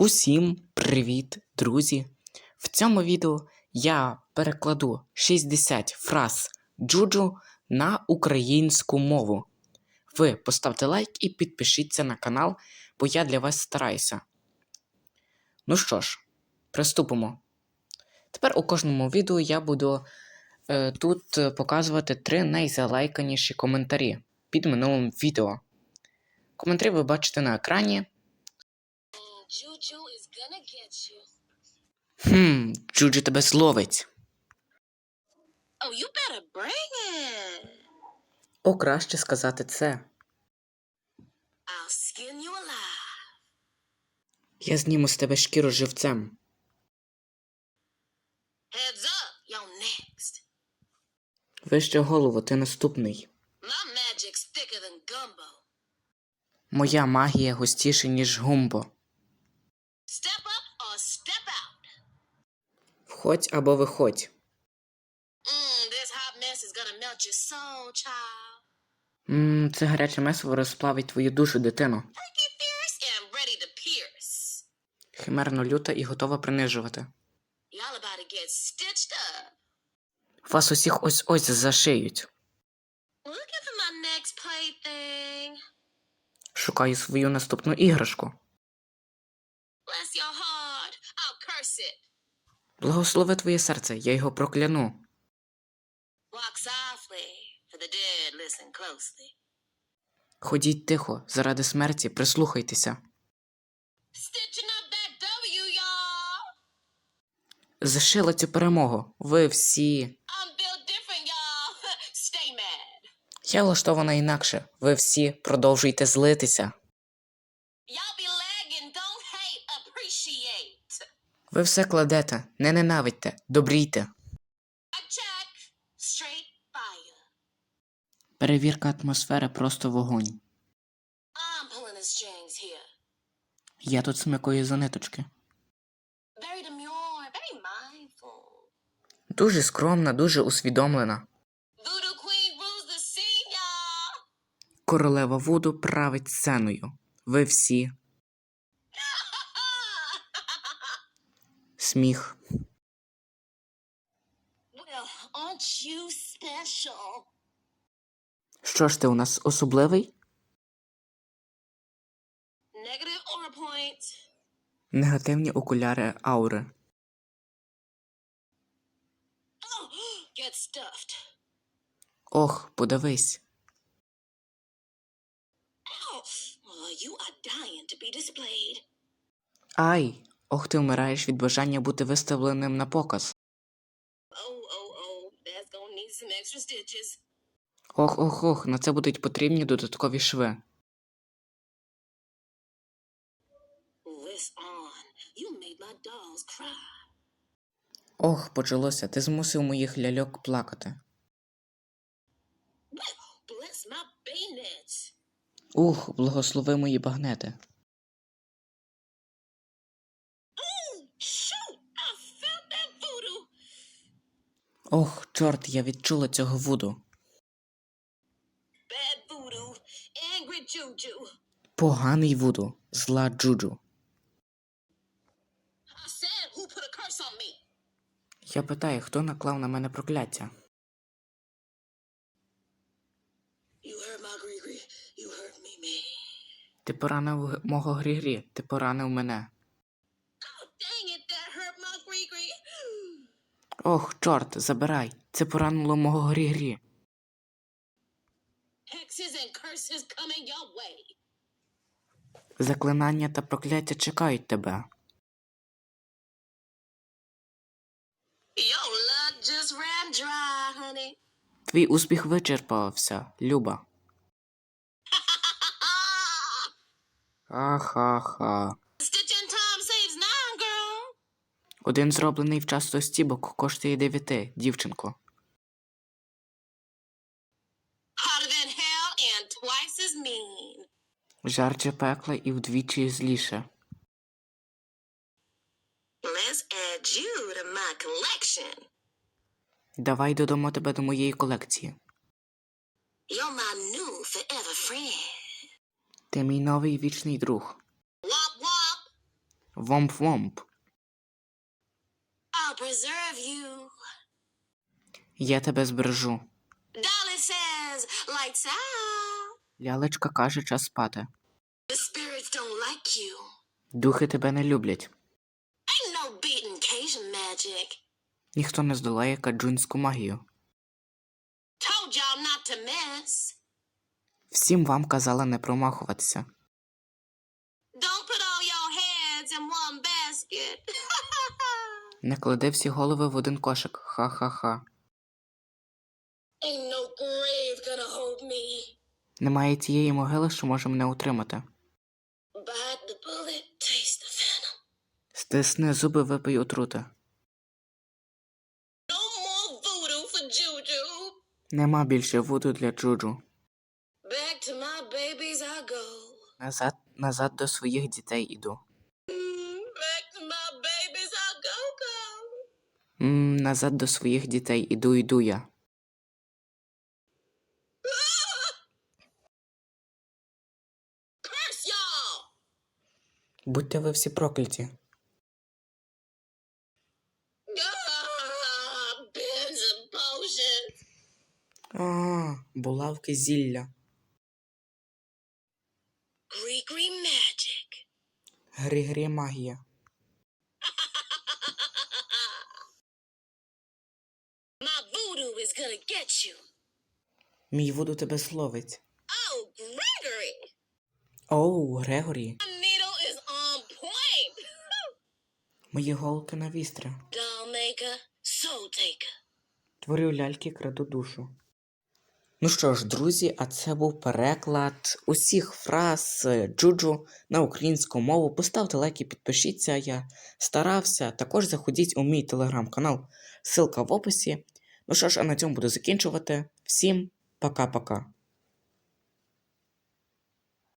Усім привіт, друзі! В цьому відео я перекладу 60 фраз джуджу на українську мову. Ви поставте лайк і підпишіться на канал, бо я для вас стараюся. Ну що ж, приступимо. Тепер у кожному відео я буду е, тут показувати три найзалайканіші коментарі під минулим відео. Коментарі ви бачите на екрані. Juju is gonna get you. Хм, Джуджі тебе зловить. Oh, you better bring it. О, краще сказати це. I'll skin you alive. Я зніму з тебе шкіру живцем. Heads up, you're next. Вище голову, ти наступний. My magic's thicker than gumbo. Моя магія густіша, ніж гумбо. Step up or step out. Входь або виходь. Ммм, це гаряче месиво розплавить твою душу, дитино. Pierce. Химерно люта і готова принижувати. Вас усіх ось ось зашиють. Шукаю свою наступну іграшку. Bless your heart. I'll curse it. Благослови твоє серце, я його прокляну. Ходіть тихо, заради смерті, прислухайтеся. Зашила цю перемогу. Ви всі. Я влаштована інакше. Ви всі продовжуйте злитися. Ви все кладете, не ненавидьте, добрійте. Перевірка атмосфери просто вогонь. Я тут смикаю за ниточки. Дуже скромна, дуже усвідомлена. Королева Вуду править сценою. Ви всі. Сміх. Що ж ти у нас особливий? Негативні окуляри аури. Oh. Ох, подивись. Oh. Ай! Ох, ти вмираєш від бажання бути виставленим на показ. Oh, oh, oh. Ох, ох, ох, на це будуть потрібні додаткові шви. Ох, почалося, ти змусив моїх ляльок плакати. Ух, благослови мої багнети. Ох, чорт, я відчула цього вуду. Поганий вуду, зла джуджу. Я питаю, хто наклав на мене прокляття? Ти поранив мого грі-грі, ти поранив мене. Oh, dang it, that hurt my Grigri. Ох, чорт, забирай. Це поранило мого грі-грі. Заклинання та прокляття чекають тебе. Dry. Твій успіх вичерпався, Люба. Ха-ха-ха. Один зроблений в вчасно стібок коштує дев'яти, дівчинко. Жарче пекла і вдвічі зліше. Let's add you to my collection. Давай додамо тебе до моєї колекції. You're my new forever friend. Ти мій новий вічний друг. Wop. Вомп-вомп. Preserve you. Я тебе збережу. Dolly says, lights out. Лялечка каже час спати. The spirits don't like you. Духи тебе не люблять. Ain't no beating Cajun magic. Ніхто не здолає каджунську магію. Told y'all not to mess. Всім вам казала не промахуватися. Don't put all your heads in one basket. Не клади всі голови в один кошик. Ха-ха-ха. Немає тієї могили, що може мене утримати. Стисни зуби, випий отрути. Нема більше вуду для Джуджу. Назад, назад до своїх дітей іду. М, назад до своїх дітей іду, іду я. Будьте ви всі прокляті. А, булавки зілля. Грі-грі магія. My voodoo is gonna get you. Мій вуду тебе словить. Oh, Gregory! Оу, Грегорі. My needle is on point. Мої голки на soul taker. Творю ляльки, краду душу. Ну що ж, друзі, а це був переклад усіх фраз Джуджу на українську мову. Поставте лайк і підпишіться. Я старався. Також заходіть у мій телеграм-канал. Ссылка в описі. Ну що ж, а на цьому буду закінчувати. Всім пока-пока.